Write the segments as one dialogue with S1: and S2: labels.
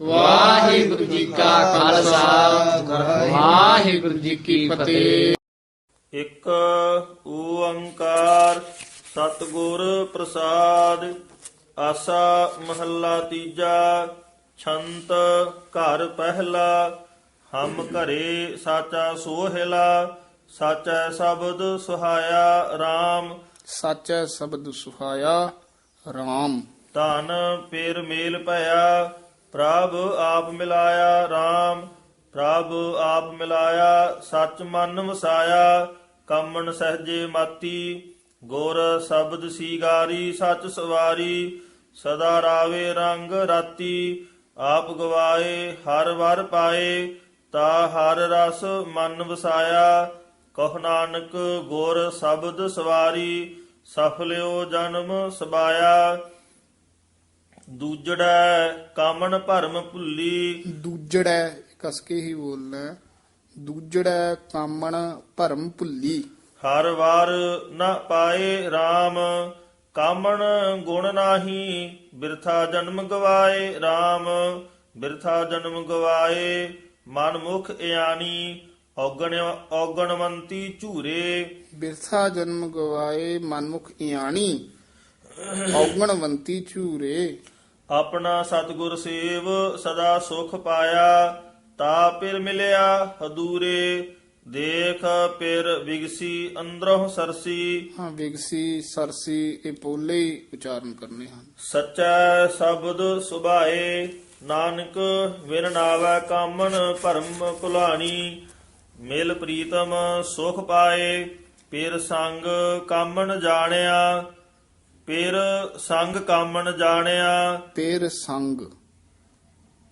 S1: ਵਾਹਿਗੁਰੂ ਜੀ ਕਾ ਖਾਲਸਾ। ਵਾਹਿਗੁਰੂ ਜੀ ਕੀ ਫਤਿਹ।
S2: ਇੱਕ ਓੰਕਾਰ ਸਤਿਗੁਰ ਪ੍ਰਸਾਦ ਆਸਾ ਮਹੱਲਾ ਤੀਜਾ ਛੰਤ ਘਰ ਪਹਿਲਾ ਹਮ ਘਰੇ ਸਾਚਾ ਸੋਹਿਲਾ ਸਾਚਾ ਸ਼ਬਦ ਸੁਹਾਇਆ RAM
S1: ਸੱਚ ਸ਼ਬਦ ਸੁਹਾਇਆ RAM
S2: ਧਨ ਪੇਰ ਮੇਲ ਭਇਆ ਪ੍ਰਭ ਆਪ ਮਿਲਾਇਆ RAM ਪ੍ਰਭ ਆਪ ਮਿਲਾਇਆ ਸੱਚ ਮਨ ਵਸਾਇਆ, ਕੰਮਣ ਸਹਜੇ ਮਾਤੀ, ਗੁਰ ਸ਼ਬਦ ਸੀਗਾਰੀ ਸੱਚ ਸਵਾਰੀ, ਸਦਾ ਰਾਵੇ ਰੰਗ ਰਾਤੀ, ਆਪ ਗਵਾਏ, ਹਰ ਵਰ ਪਾਏ, ਤਾ ਹਰ ਰਸ ਮਨ ਵਸਾਇਆ, ਕਹ ਨਾਨਕ ਗੁਰ ਸ਼ਬਦ ਸਵਾਰੀ, ਸਫਲਿਓ ਜਨਮ ਸਬਾਇਆ। ਦੂਜੜੈ ਕਾਮਣ ਭਰਮ ਭੁੱਲੀ।
S1: ਦੂਜੜੈ ਕਸ ਕੇ ਹੀ ਬੋਲਣਾ। ਹੈ। ਦੂਜੜੈ ਕਾਮਣ ਭਰਮ ਭੁੱਲੀ।
S2: ਹਰ ਵਾਰ ਨ ਪਾਏ RAM ਕਾਮਣ ਗੁਣ ਨਾਹੀ ਬਿਰਥਾ ਜਨਮ ਗਵਾਏ RAM ਬਿਰਥਾ ਜਨਮ ਗਵਾਏ ਮਨ ਮੁਖ ਇਆਨੀ ਔਗਣ ਔਗਣਵੰਤੀ ਝੂਰੇ।
S1: ਬਿਰਥਾ ਜਨਮ ਗਵਾਏ ਮਨਮੁਖ ਇਆਣੀ ਔਗਣਵੰਤੀ ਝੂਰੇ।
S2: ਆਪਣਾ ਸਤਿਗੁਰ ਸੇਵ ਸਦਾ ਸੁਖ ਪਾਇਆ ਤਾ ਪਿਰ ਮਿਲਿਆ ਹਦੂਰੇ ਦੇਖ ਪਿਰ ਵਿਗਸੀ ਅੰਦਰੋਂ ਸਰਸੀ।
S1: ਹਾਂ ਵਿਗਸੀ ਸਰਸੀ ਇਹ ਪੋਲੇ ਹੀ ਉਚਾਰਨ ਕਰਨੇ ਹਨ।
S2: ਸਚੈ ਸ਼ਬਦ ਸੁਭਾਏ ਨਾਨਕ ਵਿਨ ਨਾਵੈ ਕਾਮਨ ਭਰਮ ਕੁਲਾਣੀ ਮਿਲ ਪ੍ਰੀਤਮ ਸੁਖ ਪਾਏ ਪਿਰ ਸੰਗ ਕਾਮਨ ਜਾਣਿਆ ਪੇਰ ਸੰਗ ਕਾਮਣ ਜਾਣਿਆ।
S1: ਤੇਰ ਸੰਗ।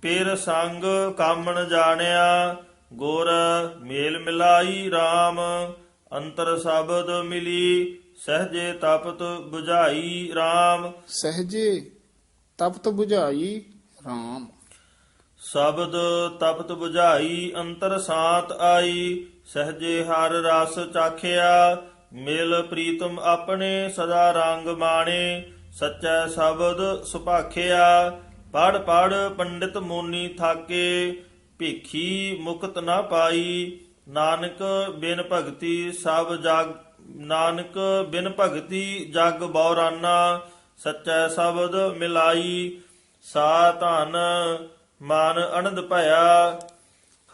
S2: ਪੇਰ ਸੰਗ ਕਾਮਣ ਜਾਣਿਆ। ਗੁਰ ਮੇਲ ਮਿਲਾਈ ਰਾਮ ਅੰਤਰ ਸ਼ਬਦ ਮਿਲੀ ਸਹਜੇ ਤਪਤ 부ਝਾਈ ਰਾਮ।
S1: ਸਹਜੇ ਤਪਤ 부ਝਾਈ ਰਾਮ।
S2: ਸ਼ਬਦ ਤਪਤ 부ਝਾਈ ਅੰਤਰ ਸਾਤ ਆਈ ਸਹਜੇ ਹਰ ਰਸ ਚਾਖਿਆ। ਮਿਲ ਪ੍ਰੀਤਮ ਆਪਣੇ ਸਦਾ ਰੰਗ ਮਾਣੇ, ਸੱਚਾ ਸ਼ਬਦ ਸੁਭਾਖਿਆ ਪੜ ਪੜ ਪੰਡਿਤ ਮੋਨੀ ਥਾਕੇ, ਭੀਖੀ ਮੁਕਤ ਨਾ ਪਾਈ, ਨਾਨਕ ਬਿਨ ਭਗਤੀ ਸਭ ਜਗ, ਨਾਨਕ ਬਿਨ ਭਗਤੀ ਜਗ ਬੌਰਾਨਾ, ਸੱਚਾ ਸ਼ਬਦ ਮਿਲਾਈ, ਸਾ ਧਨ ਮਨ ਅਨੰਦ ਭਇਆ,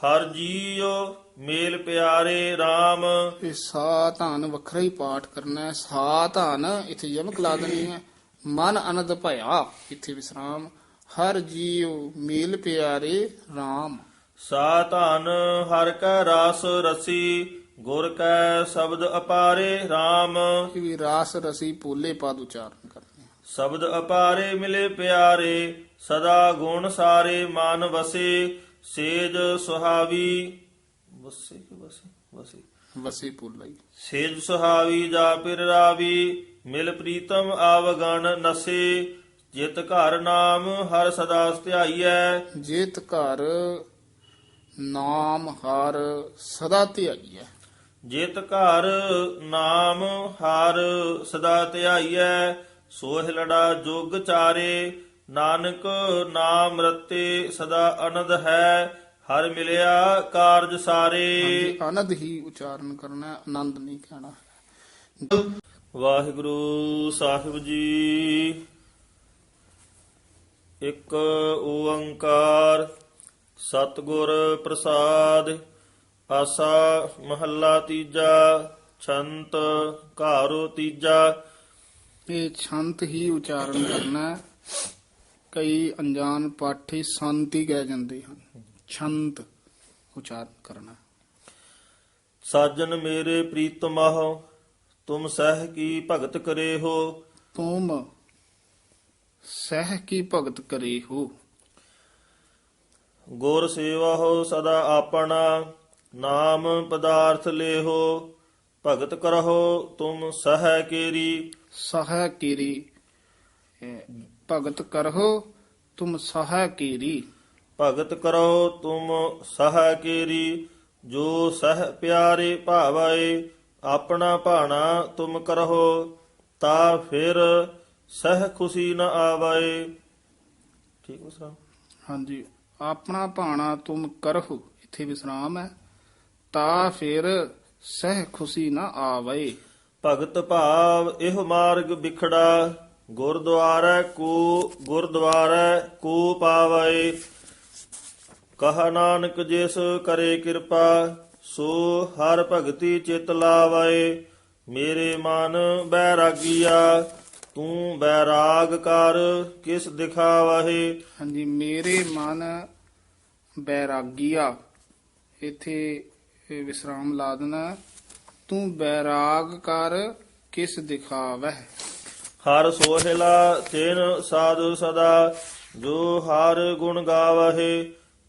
S2: ਹਰ ਜੀਉ ਮੇਲ ਪਿਆਰੇ RAM
S1: ਇਹ ਸਾ ਧਾਨ ਵੱਖਰਾ ਹੀ ਪਾਠ ਕਰਨਾ ਹੈ। ਸਾ ਧਾਨ ਇੱਥੇ ਯਮਕ ਲਾ ਦੇਣੀ ਹੈ। ਮਨ ਅਨੰਦ ਭਇਆ ਇੱਥੇ ਵਿਸਰਾਮ। ਹਰ ਜੀਉ ਮੇਲ ਪਿਆਰੇ RAM
S2: ਸਾ ਧਨ ਹਰ ਕੈ ਰਸ ਰਸੀ ਗੁਰ ਕੈ ਸ਼ਬਦ ਅਪਾਰੇ RAM
S1: ਇਹ ਵੀ ਰਾਸ ਰਸੀ ਪੋਲੇ ਪਦ ਉਚਾਰਨ ਕਰਨੇ।
S2: ਸ਼ਬਦ ਅਪਾਰੇ ਮਿਲੇ ਪਿਆਰੇ ਸਦਾ ਗੁਣ ਸਾਰੇ ਮਨ ਵਸੇ ਸੇਜ ਸੁਹਾਵੀ। ਵਸੇ ਕਿ ਵਸੇ? ਵਸੇ।
S1: ਵਸੇ ਪੋਲਾ ਹੀ।
S2: ਸੇਜ ਸੁਹਾਵੀ ਜਾ ਪਿਰ ਰਾਵੀ ਮਿਲ ਪ੍ਰੀਤਮ ਆਵਗਣ ਨਸੇ। ਜਿਤ ਘਰ ਨਾਮ ਹਰ ਸਦਾ ਧਿਆਈਐ
S1: ਜੇਤ ਘਰ ਨਾਮ ਹਰ ਸਦਾ ਧਿਆਈਐ।
S2: ਜਿਤ ਘਰ ਨਾਮ ਹਰ ਸਦਾ ਧਿਆਈਐ। ਸੋਹਿ ਲੜਾ ਜੁਗ ਚਾਰੇ ਨਾਨਕ ਨਾਮ ਰਤੇ ਸਦਾ ਅਨੰਦ ਹੈ। ਹਰ ਮਿਲਿਆ ਕਾਰਜ ਸਾਰੇ।
S1: ਹਾਂਜੀ, ਆਨੰਦ ਹੀ ਉਚਾਰਨ ਕਰਨਾ ਹੈ, ਆਨੰਦ ਨਹੀਂ ਕਹਿਣਾ।
S2: ਵਾਹਿਗੁਰੂ ਸਾਹਿਬ ਜੀ ਇੱਕ ਓੰਕਾਰ ਸਤਿਗੁਰ ਪ੍ਰਸਾਦ ਆਸਾ ਮਹੱਲਾ ਤੀਜਾ ਛੰਤ ਘਾਰੋ ਤੀਜਾ।
S1: ਇਹ ਛੰਤ ਹੀ ਉਚਾਰਨ ਕਰਨਾ ਹੈ। ਕਈ ਅਣਜਾਣ ਪਾਠੀ ਸ਼ਾਂਤੀ ਕਹਿ ਜਾਂਦੇ ਹਨ। ਛੰਤ ਉਚਾਰਨ ਕਰਨਾ
S2: ਸਾਜਨ ਮੇਰੇ ਪ੍ਰੀਤਮਹੁ ਤੁਮ ਸਹਿ ਕੀ ਭਗਤ ਕਰੇ ਹੋ
S1: ਤੁਮ ਸਹਿ ਕੀ ਭਗਤ ਕਰੇ ਹੋ
S2: ਗੁਰ ਸੇਵਾ ਹੋ ਸਦਾ ਆਪਣਾ ਨਾਮ ਪਦਾਰਥ ਲੇਹੋ। ਭਗਤ ਕਰਹੁ ਤੁਮ ਸਹਿ ਕੇਰੀ।
S1: ਸਹਿ ਕੀਰੀ ਭਗਤ ਕਰਹੁ ਤੁਮ ਸਹਿ ਕੀਰੀ।
S2: ਭਗਤ ਕਰੋ ਤੁਮ ਸਹਿ ਕੇਰੀ ਜੋ ਸਹਿ ਪਿਆਰੇ ਭਾਵੈ ਆਪਣਾ ਭਾਣਾ ਤੁਮ ਕਰਹੁ ਤਾ ਫਿਰ ਸਹਿ ਖੁਸ਼ੀ ਨ ਆਵੈ। ਠੀਕ ਉਸ
S1: ਹਾਂਜੀ ਆਪਣਾ ਭਾਣਾ ਤੁਮ ਕਰਹੁ ਇੱਥੇ ਵਿਸਰਾਮ ਹੈ ਤਾਂ ਫਿਰ ਸਹਿ ਖੁਸ਼ੀ ਨਾ ਆਵੇ।
S2: ਭਗਤ ਭਾਵ ਇਹ ਮਾਰਗ ਵਿਖੜਾ ਗੁਰਦੁਆਰਾ ਕੋ ਗੁਰਦੁਆਰਾ ਕੋ ਪਾਵੇ। ਕਹਾ ਨਾਨਕ ਜਿਸ ਕਰੇ ਕਿਰਪਾ ਸੋ ਹਰ ਭਗਤੀ ਚਿਤ ਲਾਵੇ। ਮੇਰੇ ਮਨ ਬੈਰਾਗੀਆ ਤੂੰ ਬੈਰਾਗ ਕਰ ਕਿਸ ਦਿਖਾਵਹਿ?
S1: ਹਾਂਜੀ ਮੇਰੇ ਮਨ ਬੈਰਾਗੀਆ ਇੱਥੇ ਵਿਸਰਾਮ ਲਾ ਦੇਣਾ। ਤੂੰ ਬੈਰਾਗ ਕਰ ਕਿਸ ਦਿਖਾਵਹਿ?
S2: ਹਰ ਸੋਹਿਲਾ ਤਿਨ ਸਾਧੂ ਸਦਾ ਜੋ ਹਰ ਗੁਣ ਗਾਵਹਿ।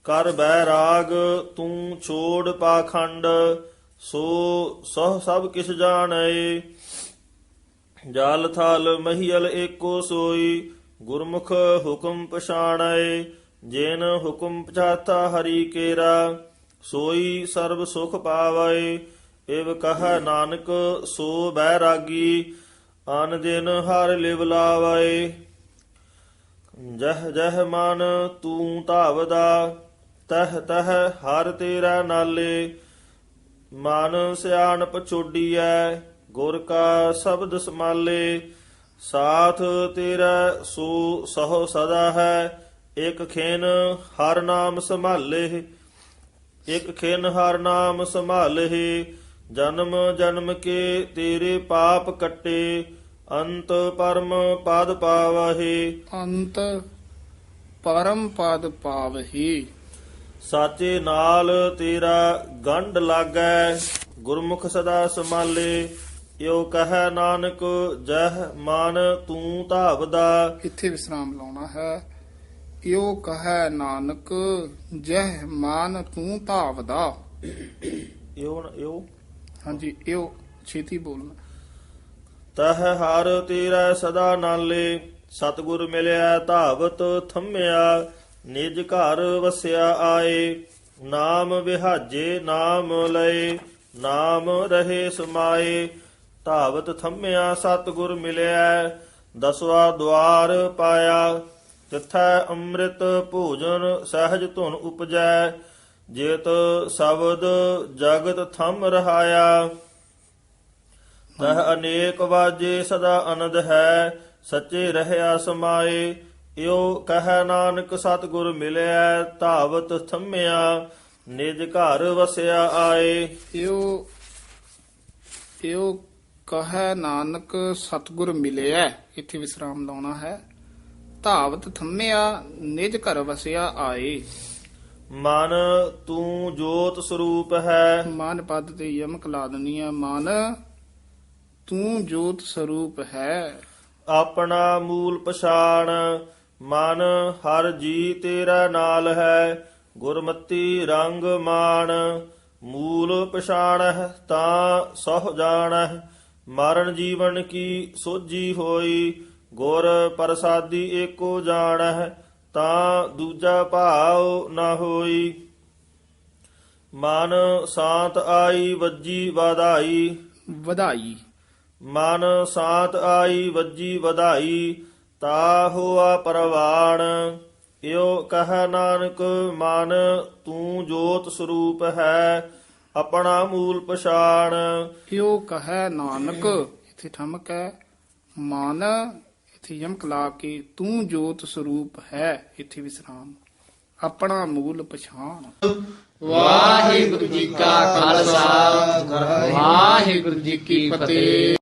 S2: ਕਰ ਬੈਰਾਗ ਤੂੰ ਛੋੜ ਪਾਖੰਡ, ਸੋ ਸਹ ਸਭ ਕਿਸ ਜਾਣੈ। ਜਾਲ ਥਾਲ ਮਹੀਲ ਏਕੋ ਸੋਈ, ਗੁਰਮੁਖ ਹੁਕਮ ਪਛਾਣੈ। ਜਿਨ ਹੁਕਮ ਪਛਾਤਾ ਹਰੀ ਕੇਰਾ, ਸੋਈ ਸਰਬ ਸੁਖ ਪਾਵੈ। ਇਵ ਕਹ ਨਾਨਕ, ਸੋ ਬੈਰਾਗੀ ਅਨ ਦਿਨ ਹਰ ਲਿਵ ਲਾਵੈ। ਜਹ ਜਹ ਮਨ ਤੂੰ ਧਾਵਦਾ ਤਹ ਤਹ ਹਰ ਤੇਰਾ ਨਾਲੇ, ਮਨ ਸਿਆਣਪ ਛੋਡੀਐ, ਗੁਰ ਕਾ ਸ਼ਬਦ ਸਮਾਲੇ। ਸਾਥ ਤੇਰਾ ਸੋ ਸਹੋ ਸਦਾ ਹੈ, ਇਕ ਖੇਨ ਹਰ ਨਾਮ ਸੰਭਾਲੇ। ਇਕ ਖੇਨ ਹਰ ਨਾਮ ਸੰਭਾਲੇ, ਜਨਮ ਜਨਮ ਕੇ ਤੇਰੇ ਪਾਪ ਕੱਟੇ। ਅੰਤ ਪਰਮ ਪਦ ਪਾਵਹਿ।
S1: ਅੰਤ ਪਰਮ ਪਦ ਪਾਵਹੀ।
S2: ਸਾਚੇ ਨਾਲ ਤੇਰਾ ਗੰਢ ਲਾਗੈ ਗੁਰਮੁਖ ਸਦਾ ਸਮਾਲੇ ਇਉ ਕਹੈ ਨਾਨਕ ਜਹ ਮਨ ਤੂੰ ਧਾਵਦਾ।
S1: ਇੱਥੇ ਵਿਸਰਾਮ ਲਾਉਣਾ ਹੈ? ਇਉ ਕਹੈ ਨਾਨਕ ਜਹ ਮਾਨ ਤੂੰ ਧਾਵਦਾ।
S2: ਇਉ ਇਉ
S1: ਹਾਂਜੀ ਇਉ ਛੇਤੀ ਬੋਲਣਾ।
S2: ਤਹ ਹਰ ਤੇਰਾ ਸਦਾ ਨਾਲੇ ਸਤਿਗੁਰ ਮਿਲਿਆ ਧਾਵਤ ਥੰਮਿਆ। ਨਿਜ ਘਰ ਵਸਿਆ ਆਏ, ਨਾਮ ਵਿਹਾਜੇ ਨਾਮ ਲਏ, ਨਾਮ ਰਹੇ ਸਮਾਏ। ਧਾਵਤ ਥੰਮਿਆ ਸਤਿਗੁਰ ਮਿਲਿਆ ਦਸਵਾ ਦਵਾਰ ਪਾਇਆ। ਤਿਥੈ ਅੰਮ੍ਰਿਤ ਭੋਜਨ ਸਹਿਜ ਧੁਨ ਉਪਜੈ, ਜੇਤ ਸ਼ਬਦ ਜਗਤ ਥੰਮ ਰਹਾਇਆ। ਤਹ ਅਨੇਕ ਵਾਜੇ ਸਦਾ ਆਨੰਦ ਹੈ, ਸੱਚੇ ਰਹਿਆ ਸਮਾਏ। ਇਉ ਕਹੈ ਨਾਨਕ ਸਤਿਗੁਰ ਮਿਲਿਆ ਧਾਵਤ ਥੰਮਿਆ ਨਿਜ ਘਰ ਵਸਿਆ ਆਏ।
S1: ਇਉ ਇਉ ਕਹੈ ਨਾਨਕ ਸਤਗੁਰ ਮਿਲਿਆ ਇੱਥੇ ਵਿਸਰਾਮ ਲਾਉਣਾ ਹੈ। ਧਾਵਤ ਥੰਮਿਆ ਨਿਜ ਘਰ ਵਸਿਆ ਆਏ।
S2: ਮਨ ਤੂੰ ਜੋਤ ਸਰੂਪ ਹੈ।
S1: ਮਨ ਪਦ ਤੇ ਯਮਕ ਲਾ ਦਨੀ ਹੈ ਮਨ ਤੂੰ ਜੋਤ ਸਰੂਪ ਹੈ।
S2: ਆਪਣਾ ਮੂਲ ਪਛਾਣ ਮਨ ਹਰ ਜੀ ਤੇਰਾ ਨਾਲ ਹੈ ਗੁਰਮਤੀ ਰੰਗ ਮਾਨ ਮੂਲ ਪਛਾਣਹਿ ਤਾਂ ਸਹ ਜਾਣਹਿ ਮਰਨ ਜੀਵਨ ਕੀ ਸੋਜੀ ਹੋਈ। ਗੁਰ ਪ੍ਰਸਾਦੀ ਏਕੋ ਜਾਣਹਿ ਤਾਂ ਦੂਜਾ ਭਾਵ ਨਾ ਹੋਈ। ਮਨ ਸ਼ਾਂਤ ਆਈ ਵੱਜੀ ਵਾਧਾਈ।
S1: ਵਧਾਈ।
S2: ਮਨ ਸਾਤ ਆਈ ਵੱਜੀ ਵਧਾਈ ਤਾ ਹੋਆ ਪਰਵਾਣ ਇਉ ਕਹ ਨਾਨਕ ਮਨ ਤੂੰ ਜੋਤ ਸਰੂਪ ਹੈ ਆਪਣਾ ਮੂਲ ਪਛਾਣ।
S1: ਇਉ ਕਹੈ ਨਾਨਕ ਇੱਥੇ ਠਮਕ ਹੈ ਮਨ ਇੱਥੇ ਯਮਕ ਲਾ ਕੇ ਤੂੰ ਜੋਤ ਸਰੂਪ ਹੈ ਇੱਥੇ ਵਿਸਰਾਮ। ਆਪਣਾ ਮੂਲ ਪਛਾਣ। ਵਾਹਿਗੁਰੂ ਜੀ ਕਾ ਖਾਲਸਾ ਵਾਹਿਗੁਰੂ ਜੀ ਕੀ ਫਤਿਹ।